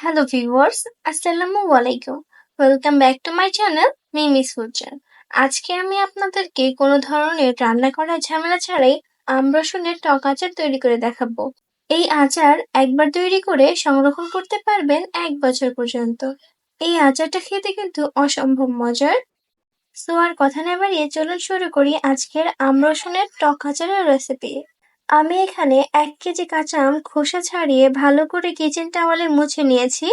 Hello viewers আসসালামু আলাইকুম। Welcome back to my channel Mimi's ফুডচার আজকে আমি আপনাদেরকে কোনো ধরনের রান্না করার ঝামেলা ছাড়াই আম রসুনের টক আচার তৈরি করে দেখাবো। এই আচার একবার তৈরি করে সংরক্ষণ করতে পারবেন এক বছর পর্যন্ত। এই আচারটা খেতে কিন্তু অসম্ভব মজার। সো আর কথা না বাড়িয়ে চলুন শুরু করি আজকের আম রসুনের টক আচারের রেসিপি আমি এখানে এক কেজি কাঁচা আম খোসা ছাড়িয়ে ভালো করে কিচেন টাওয়ালে মুছে নিয়েছি,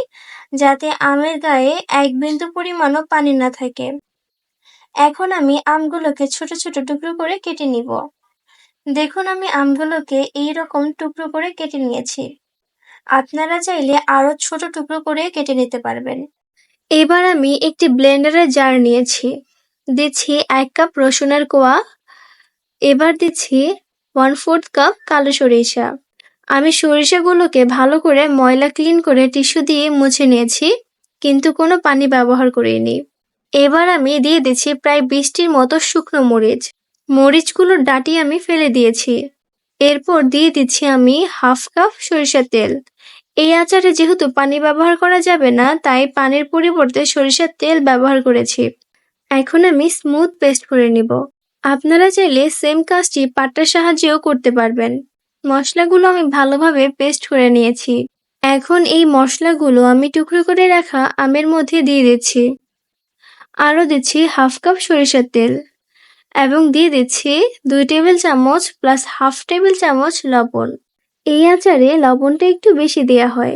যাতে আমের গায়ে এক বিন্দু পরিমাণও পানি না থাকে। এখন আমি আমগুলোকে ছোট ছোট টুকরো করে কেটে নিব। দেখুন, আমি আমগুলোকে এই রকম টুকরো করে কেটে নিয়েছি। আপনারা চাইলে আরও ছোট টুকরো করে কেটে নিতে পারবেন। এবার আমি একটি ব্লেন্ডারের জার নিয়েছি। দিচ্ছি এক কাপ রসুনের কোয়া। এবার দিচ্ছি ওয়ান ফোর্থ কাপ কালো সরিষা। আমি সরিষাগুলোকে ভালো করে ময়লা ক্লিন করে টিস্যু দিয়ে মুছে নিয়েছি, কিন্তু কোনো পানি ব্যবহার করিনি। এবার আমি দিয়ে দিচ্ছি প্রায় বিশটির মতো শুকনো মরিচ। মরিচগুলোর ডাটি আমি ফেলে দিয়েছি। এরপর দিয়ে দিচ্ছি আমি হাফ কাপ সরিষার তেল। এই আচারে যেহেতু পানি ব্যবহার করা যাবে না, তাই পানির পরিবর্তে সরিষার তেল ব্যবহার করেছি। এখন আমি স্মুথ পেস্ট করে নিব। আপনারা চাইলে সেম কাজটি পাটার সাহায্যেও করতে পারবেন। মশলাগুলো আমি ভালোভাবে পেস্ট করে নিয়েছি। এখন এই মশলাগুলো আমি টুকরো করে রাখা আমের মধ্যে দিয়ে দিচ্ছি। আরও দিচ্ছি হাফ কাপ সরিষার তেল এবং দিয়ে দিচ্ছি দুই টেবিল চামচ প্লাস হাফ টেবিল চামচ লবণ। এই আচারে লবণটা একটু বেশি দেয়া হয়।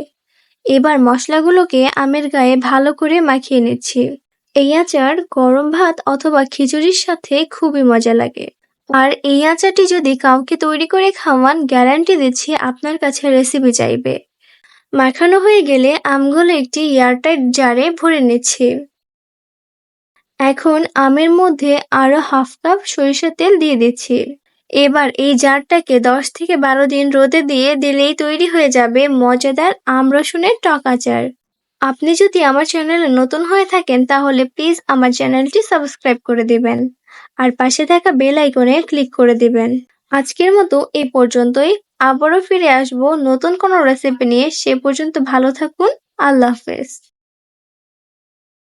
এবার মশলাগুলোকে আমের গায়ে ভালো করে মাখিয়ে নিচ্ছি। এই আচার গরম ভাত অথবা খিচুড়ির সাথে খুবই মজা লাগে। আর এই আচারটি যদি কাউকে তৈরি করে খাওয়ান, গ্যারান্টি দিচ্ছি আপনার কাছে রেসিপি চাইবে। মাখানো হয়ে গেলে আমগুলো একটি এয়ারটাইট জারে ভরে নিচ্ছি। এখন আমের মধ্যে আরও হাফ কাপ সরিষার তেল দিয়ে দিচ্ছি। এবার এই জারটাকে দশ থেকে বারো দিন রোদে দিয়ে দিলেই তৈরি হয়ে যাবে মজাদার আম রসুনের টক আচার। আপনি যদি আমার চ্যানেলে নতুন হয়ে থাকেন, তাহলে প্লিজ আমার চ্যানেলটি সাবস্ক্রাইব করে দিবেন। আর পাশে থাকা বেল আইকনে ক্লিক করে দিবেন। আজকের মতো এই পর্যন্তই। আবারও ফিরে আসব নতুন কোনো রেসিপি নিয়ে। সে পর্যন্ত ভালো থাকুন। আল্লাহ হাফেজ।